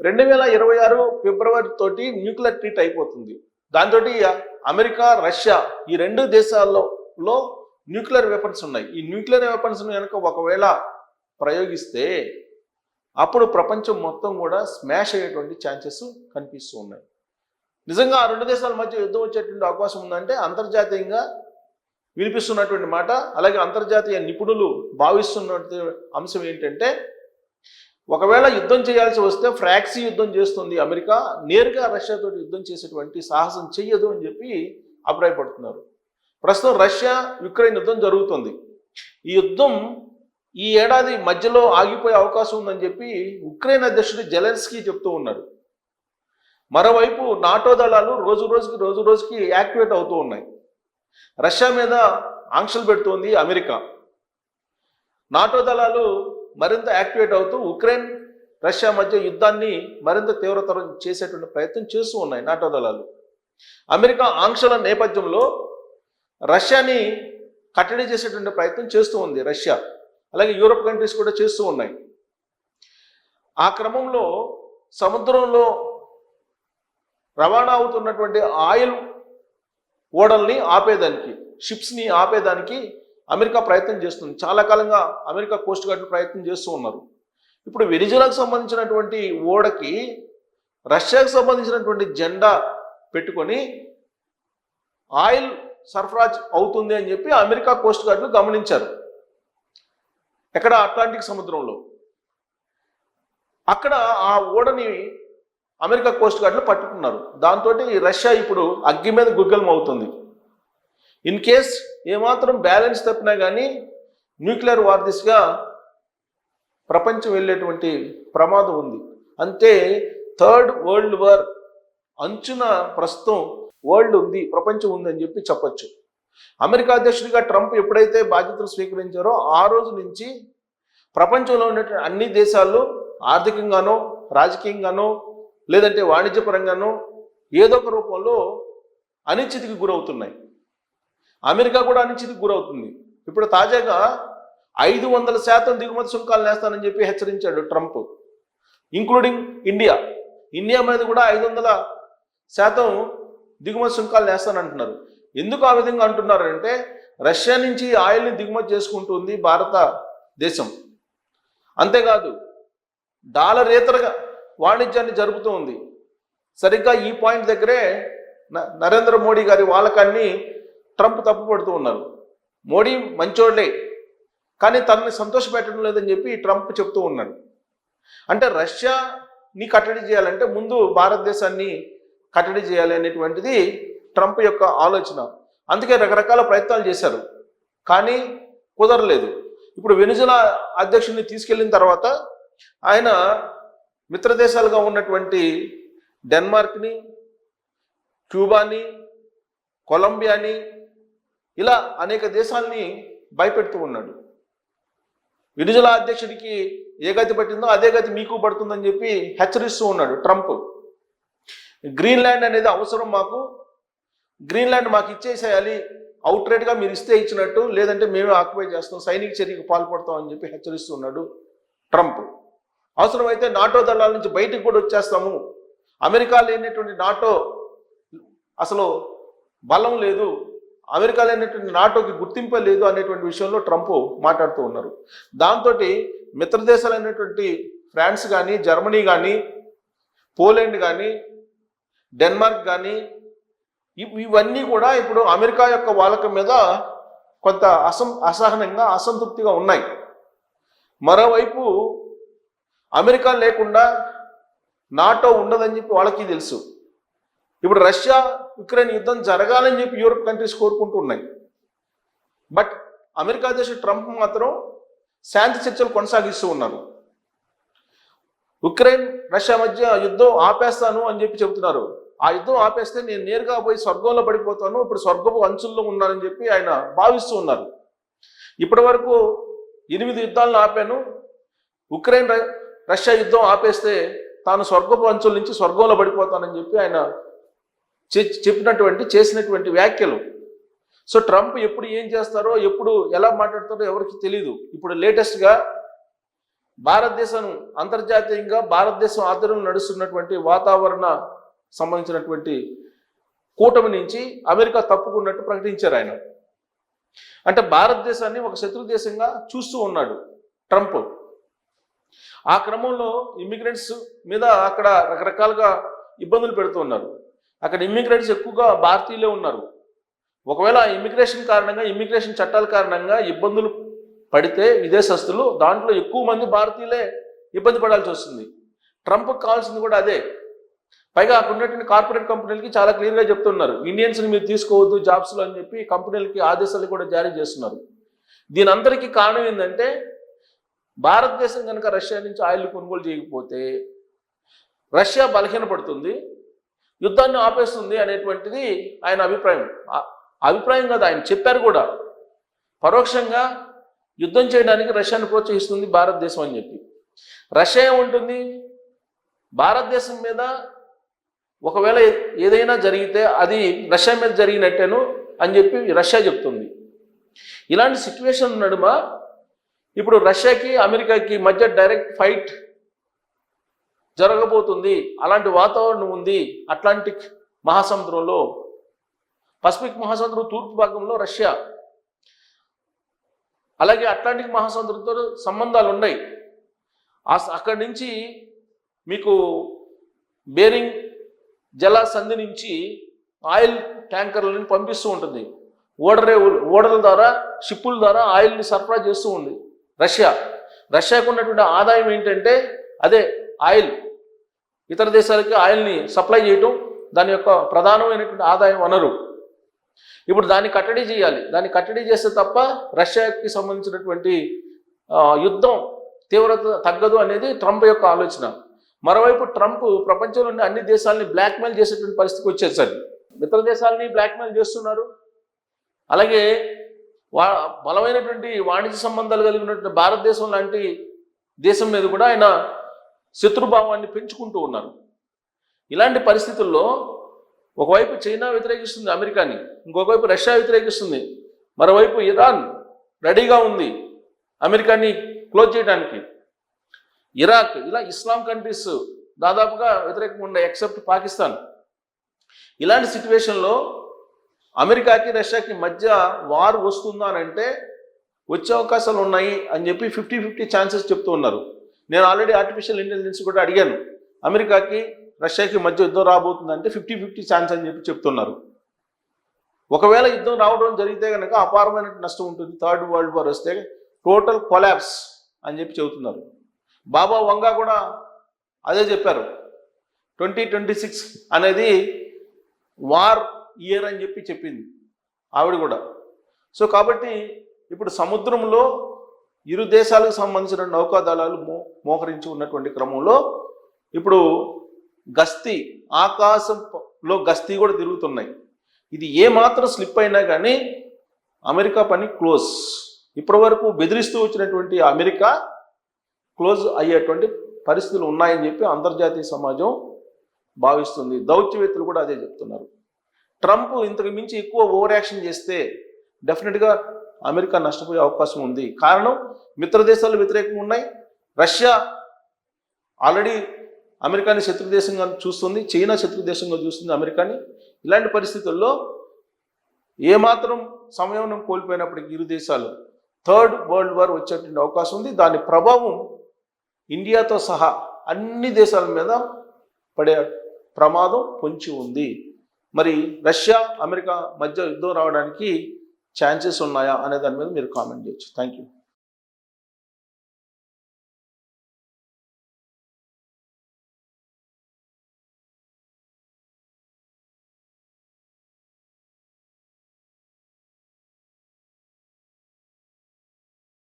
రెండు వేల ఇరవై ఆరు ఫిబ్రవరి తోటి న్యూక్లియర్ ట్రీట్ అయిపోతుంది. దాంతో అమెరికా రష్యా ఈ రెండు దేశాల్లో లో న్యూక్లియర్ వెపన్స్ ఉన్నాయి. ఈ న్యూక్లియర్ వెపన్స్ కనుక ఒకవేళ ప్రయోగిస్తే అప్పుడు ప్రపంచం మొత్తం కూడా స్మాష్ అయ్యేటువంటి ఛాన్సెస్ కనిపిస్తూ ఉన్నాయి. నిజంగా ఆ రెండు దేశాల మధ్య యుద్ధం వచ్చేటువంటి అవకాశం ఉందంటే అంతర్జాతీయంగా వినిపిస్తున్నటువంటి మాట అలాగే అంతర్జాతీయ నిపుణులు భావిస్తున్న అంశం ఏంటంటే ఒకవేళ యుద్ధం చేయాల్సి వస్తే ఫ్రాక్సీ యుద్ధం చేస్తుంది అమెరికా నేరుగా రష్యాతో యుద్ధం చేసేటువంటి సాహసం చెయ్యదు అని చెప్పి అభిప్రాయపడుతున్నారు. ప్రస్తుతం రష్యా యుక్రెయిన్ యుద్ధం జరుగుతుంది. ఈ యుద్ధం ఈ ఏడాది మధ్యలో ఆగిపోయే అవకాశం ఉందని చెప్పి ఉక్రెయిన్ అధ్యక్షుడు జెలెన్స్కీ చెప్తూ ఉన్నారు. మరోవైపు నాటో దళాలు రోజు రోజుకి రోజు రోజుకి యాక్టివేట్ అవుతూ ఉన్నాయి. రష్యా మీద ఆంక్షలు పెడుతోంది అమెరికా. నాటో దళాలు మరింత యాక్టివేట్ అవుతూ ఉక్రెయిన్ రష్యా మధ్య యుద్ధాన్ని మరింత తీవ్రతరం చేసేటువంటి ప్రయత్నం చేస్తూ ఉన్నాయి నాటో దళాలు. అమెరికా ఆంక్షల నేపథ్యంలో రష్యాని కట్టడి చేసేటువంటి ప్రయత్నం చేస్తూ ఉంది రష్యా. అలాగే యూరోప్ కంట్రీస్ కూడా చేస్తూ ఉన్నాయి. ఆ క్రమంలో సముద్రంలో రవాణా అవుతున్నటువంటి ఆయిల్ ఓడల్ని ఆపేదానికి షిప్స్ని ఆపేదానికి అమెరికా ప్రయత్నం చేస్తుంది. చాలా కాలంగా అమెరికా కోస్ట్ గార్డ్ ప్రయత్నం చేస్తూ ఉన్నారు. ఇప్పుడు వెనిజులాకు సంబంధించినటువంటి ఓడకి రష్యాకు సంబంధించినటువంటి జెండా పెట్టుకొని ఆయిల్ సరఫరాజ్ అవుతుంది అని చెప్పి అమెరికా కోస్ట్ గార్డులు గమనించారు. ఎక్కడ అట్లాంటిక్ సముద్రంలో. అక్కడ ఆ ఓడని అమెరికా కోస్ట్ గార్డులు పట్టుకున్నారు. దాంతో రష్యా ఇప్పుడు అగ్గి మీద గుగ్గలం అవుతుంది ఇన్ కేస్ ఏమాత్రం బ్యాలెన్స్ తప్పినా కానీ న్యూక్లియర్ వార్ దిశగా ప్రపంచం వెళ్ళేటువంటి ప్రమాదం ఉంది. అంతే థర్డ్ వరల్డ్ వార్ అంచున ప్రస్తుతం వరల్డ్ ఉంది ప్రపంచం ఉంది అని చెప్పి చెప్పచ్చు. అమెరికా అధ్యక్షుడిగా ట్రంప్ ఎప్పుడైతే బాధ్యతలు స్వీకరించారో ఆ రోజు నుంచి ప్రపంచంలో ఉన్నటువంటి అన్ని దేశాలు ఆర్థికంగానో రాజకీయంగానో లేదంటే వాణిజ్యపరంగానో ఏదో ఒక రూపంలో అనిశ్చితికి గురవుతున్నాయి. అమెరికా కూడా అనిశ్చితికి గురవుతుంది. ఇప్పుడు తాజాగా ఐదు వందల శాతం దిగుమతి సుంకాలు నేస్తానని చెప్పి హెచ్చరించాడు ట్రంప్. ఇంక్లూడింగ్ ఇండియా ఇండియా మీద కూడా ఐదు వందల శాతం దిగుమతి సుంకాలు నేస్తానంటున్నారు. ఎందుకు ఆ విధంగా అంటున్నారు అంటే రష్యా నుంచి ఆయిల్ని దిగుమతి చేసుకుంటుంది భారతదేశం అంతేకాదు డాలర్ ఏతరగా వాణిజ్యాన్ని జరుపుతూ ఉంది సరిగ్గా ఈ పాయింట్ దగ్గరే న- నరేంద్ర మోడీ గారి వాలకాన్ని ట్రంప్ తప్పుపడుతూ ఉన్నారు. మోడీ మంచోళ్ళే కానీ తనని సంతోషపెట్టడం లేదని చెప్పి ట్రంప్ చెప్తూ ఉన్నాడు. అంటే రష్యాని కట్టడి చేయాలంటే ముందు భారతదేశాన్ని కట్టడి చేయాలి అనేటువంటిది ట్రంప్ యొక్క ఆలోచన. అందుకే రకరకాల ప్రయత్నాలు చేశారు. కానీ కుదరలేదు. ఇప్పుడు వెనుజులా అధ్యక్షుడిని తీసుకెళ్ళిన తర్వాత ఆయన మిత్రదేశాలుగా ఉన్నటువంటి డెన్మార్క్ని క్యూబాని కొలంబియాని ఇలా అనేక దేశాలని భయపెడుతూ ఉన్నాడు. వెనుజులా అధ్యక్షుడికి ఏ గతి పట్టిందో అదే గతి మీకు పడుతుందని చెప్పి హెచ్చరిస్తూ ఉన్నాడు ట్రంప్. గ్రీన్లాండ్ అనేది అవసరం మాకు. గ్రీన్లాండ్ మాకు ఇచ్చేసేయాలి. అవుట్రేట్గా మీరు ఇస్తే ఇచ్చినట్టు లేదంటే మేమే ఆక్యుపై చేస్తాం సైనిక చర్యకు పాల్పడతాం అని చెప్పి హెచ్చరిస్తున్నాడు ట్రంప్. అవసరమైతే నాటో దళాల నుంచి బయటకు కూడా వచ్చేస్తాము. అమెరికా లేనటువంటి నాటో అసలు బలం లేదు. అమెరికా అనేటువంటి నాటోకి గుర్తింపే లేదు అనేటువంటి విషయంలో ట్రంప్ మాట్లాడుతూ ఉన్నారు. దాంతో మిత్ర దేశాలైనటువంటి ఫ్రాన్స్ కానీ జర్మనీ కానీ పోలాండ్ కానీ డెన్మార్క్ కానీ ఇవన్నీ కూడా ఇప్పుడు అమెరికా యొక్క వాళ్ళక మీద కొంత అసం అసహనంగా అసంతృప్తిగా ఉన్నాయి. మరోవైపు అమెరికా లేకుండా నాటో ఉండదని చెప్పి వాళ్ళకి తెలుసు. ఇప్పుడు రష్యా యుక్రెయిన్ యుద్ధం జరగాలని చెప్పి యూరోప్ కంట్రీస్ కోరుకుంటున్నాయి. బట్ అమెరికా అధ్యక్షుడు ట్రంప్ మాత్రం శాంతి చర్చలు కొనసాగిస్తూ ఉన్నారు. ఉక్రెయిన్ రష్యా మధ్య యుద్ధం ఆపేస్తాను అని చెప్పి చెబుతున్నారు. ఆ యుద్ధం ఆపేస్తే నేను నేరుగా పోయి స్వర్గంలో పడిపోతాను ఇప్పుడు స్వర్గపు అంచుల్లో ఉన్నానని చెప్పి ఆయన భావిస్తూ ఉన్నారు. ఇప్పటి వరకు ఎనిమిది యుద్ధాలను ఆపాను. ఉక్రెయిన్ రష్యా యుద్ధం ఆపేస్తే తాను స్వర్గపు అంచుల నుంచి స్వర్గంలో పడిపోతానని చెప్పి ఆయన చెప్పినటువంటి చేసినటువంటి వ్యాఖ్యలు. సో ట్రంప్ ఎప్పుడు ఏం చేస్తారో ఎప్పుడు ఎలా మాట్లాడతారో ఎవరికి తెలియదు ఇప్పుడు లేటెస్ట్గా భారతదేశం అంతర్జాతీయంగా భారతదేశం ఆధ్వర్యంలో నడుస్తున్నటువంటి వాతావరణ సంబంధించినటువంటి కూటమి నుంచి అమెరికా తప్పుకున్నట్టు ప్రకటించారు ఆయన. అంటే భారతదేశాన్ని ఒక శత్రు దేశంగా చూస్తూ ఉన్నాడు ట్రంప్. ఆ క్రమంలో ఇమిగ్రెంట్స్ మీద అక్కడ రకరకాలుగా ఇబ్బందులు పెడుతున్నారు అక్కడ ఇమ్మిగ్రెంట్స్ ఎక్కువగా భారతీయులే ఉన్నారు. ఒకవేళ ఇమ్మిగ్రేషన్ కారణంగా ఇమ్మిగ్రేషన్ చట్టాల కారణంగా ఇబ్బందులు పడితే విదేశస్తులు దాంట్లో ఎక్కువ మంది భారతీయులే ఇబ్బంది పడాల్సి వస్తుంది. ట్రంప్ కావాల్సింది కూడా అదే. పైగా అక్కడ ఉన్నటువంటి కార్పొరేట్ కంపెనీలకి చాలా క్లియర్గా చెప్తున్నారు. ఇండియన్స్ని మీరు తీసుకోవద్దు జాబ్స్లో అని చెప్పి కంపెనీలకి ఆదేశాలు కూడా జారీ చేస్తున్నారు. దీని అందరికీ కారణం ఏంటంటే భారతదేశం కనుక రష్యా నుంచి ఆయిల్ కొనుగోలు చేయకపోతే రష్యా బలహీనపడుతుంది. యుద్ధాన్ని ఆపేస్తుంది అనేటువంటిది ఆయన అభిప్రాయం. అభిప్రాయం కాదు ఆయన చెప్పారు కూడా. పరోక్షంగా యుద్ధం చేయడానికి రష్యాను ప్రోత్సహిస్తుంది భారతదేశం అని చెప్పి. రష్యా ఏముంటుంది? భారతదేశం మీద ఒకవేళ ఏదైనా జరిగితే అది రష్యా మీద జరిగినట్టేను అని చెప్పి రష్యా చెప్తుంది. ఇలాంటి సిచ్యువేషన్ నడుమ ఇప్పుడు రష్యాకి అమెరికాకి మధ్య డైరెక్ట్ ఫైట్ జరగబోతుంది. అలాంటి వాతావరణం ఉంది అట్లాంటిక్ మహాసముద్రంలో. పసిఫిక్ మహాసముద్రం తూర్పు భాగంలో రష్యా. అలాగే అట్లాంటిక్ మహాసముద్రంతో సంబంధాలు ఉన్నాయి. అక్కడి నుంచి మీకు బేరింగ్ జల సంధి నుంచి ఆయిల్ ట్యాంకర్లను పంపిస్తూ ఉంటుంది. ఓడరే ఓడల ద్వారా షిప్పుల ద్వారా ఆయిల్ని సరఫరా చేస్తూ ఉంది రష్యా. రష్యాకు ఉన్నటువంటి ఆదాయం ఏంటంటే అదే ఆయిల్. ఇతర దేశాలకి ఆయిల్ని సప్లై చేయటం దాని యొక్క ప్రధానమైనటువంటి ఆదాయం వనరు. ఇప్పుడు దాన్ని కట్టడి చేయాలి. దాన్ని కట్టడి చేస్తే తప్ప రష్యాకి సంబంధించినటువంటి యుద్ధం తీవ్రత తగ్గదు అనేది ట్రంప్ యొక్క ఆలోచన. మరోవైపు ట్రంప్ ప్రపంచంలోని అన్ని దేశాలని బ్లాక్మెయిల్ చేసేటువంటి పరిస్థితికి వచ్చేసరి ఇతర దేశాలని బ్లాక్మెయిల్ చేస్తున్నారు. అలాగే వా బలమైనటువంటి వాణిజ్య సంబంధాలు కలిగినటువంటి భారతదేశం లాంటి దేశం మీద కూడా ఆయన శత్రుభావాన్ని పెంచుకుంటూ ఉన్నారు. ఇలాంటి పరిస్థితుల్లో ఒకవైపు చైనా వ్యతిరేకిస్తుంది అమెరికాని ఇంకొకవైపు రష్యా వ్యతిరేకిస్తుంది. మరోవైపు ఇరాన్ రెడీగా ఉంది అమెరికాని క్లోజ్ చేయడానికి. ఇరాక్ ఇలా ఇస్లాం కంట్రీస్ దాదాపుగా వ్యతిరేకంగా ఉన్నాయి ఎక్సెప్ట్ పాకిస్తాన్. ఇలాంటి సిచ్యువేషన్లో అమెరికాకి రష్యాకి మధ్య వార్ వస్తుందా అని అంటే వచ్చే అవకాశాలు ఉన్నాయి అని చెప్పి ఫిఫ్టీ ఫిఫ్టీ ఛాన్సెస్ చెప్తూ ఉన్నారు. నేను ఆల్రెడీ ఆర్టిఫిషియల్ ఇంటెలిజెన్స్ కూడా అడిగాను. అమెరికాకి రష్యాకి మధ్య యుద్ధం రాబోతుందంటే ఫిఫ్టీ ఫిఫ్టీ ఛాన్స్ అని చెప్పి చెప్తున్నారు. ఒకవేళ యుద్ధం రావడం జరిగితే కనుక అపారమైన నష్టం ఉంటుంది. థర్డ్ వరల్డ్ వార్ వస్తే టోటల్ కొలాప్స్ అని చెప్పి చెబుతున్నారు. బాబా వంగా కూడా అదే చెప్పారు. ట్వంటీ ట్వంటీ సిక్స్ అనేది వార్ ఇయర్ అని చెప్పి చెప్పింది ఆవిడ కూడా. సో కాబట్టి ఇప్పుడు సముద్రంలో ఇరు దేశాలకు సంబంధించిన నౌకాదళాలు మో మోహరించి ఉన్నటువంటి క్రమంలో ఇప్పుడు గస్తీ ఆకాశంలో గస్తీ కూడా తిరుగుతున్నాయి. ఇది ఏ మాత్రం స్లిప్ అయినా కానీ అమెరికా పని క్లోజ్. ఇప్పటి వరకు బెదిరిస్తూ వచ్చినటువంటి అమెరికా క్లోజ్ అయ్యేటువంటి పరిస్థితులు ఉన్నాయని చెప్పి అంతర్జాతీయ సమాజం భావిస్తుంది. దౌత్యవేత్తలు కూడా అదే చెప్తున్నారు. ట్రంప్ ఇంతకు మించి ఎక్కువ ఓవర్ యాక్షన్ చేస్తే డెఫినెట్గా అమెరికా నష్టపోయే అవకాశం ఉంది. కారణం మిత్ర దేశాలు వ్యతిరేకంగా ఉన్నాయి. రష్యా ఆల్రెడీ అమెరికాని శత్రు దేశంగా చూస్తుంది. చైనా శత్రు దేశంగా చూస్తుంది అమెరికాని. ఇలాంటి పరిస్థితుల్లో ఏమాత్రం సమయం కోల్పోయినప్పటికీ ఇరు దేశాలు థర్డ్ వరల్డ్ వార్ వచ్చేటువంటి అవకాశం ఉంది. దాని ప్రభావం ఇండియాతో సహా అన్ని దేశాల మీద పడే ప్రమాదం పొంచి ఉంది. మరి రష్యా అమెరికా మధ్య యుద్ధం రావడానికి ఛాన్సెస్ ఉన్నాయా అనే దాని మీద మీరు కామెంట్ చేయొచ్చు. Thank you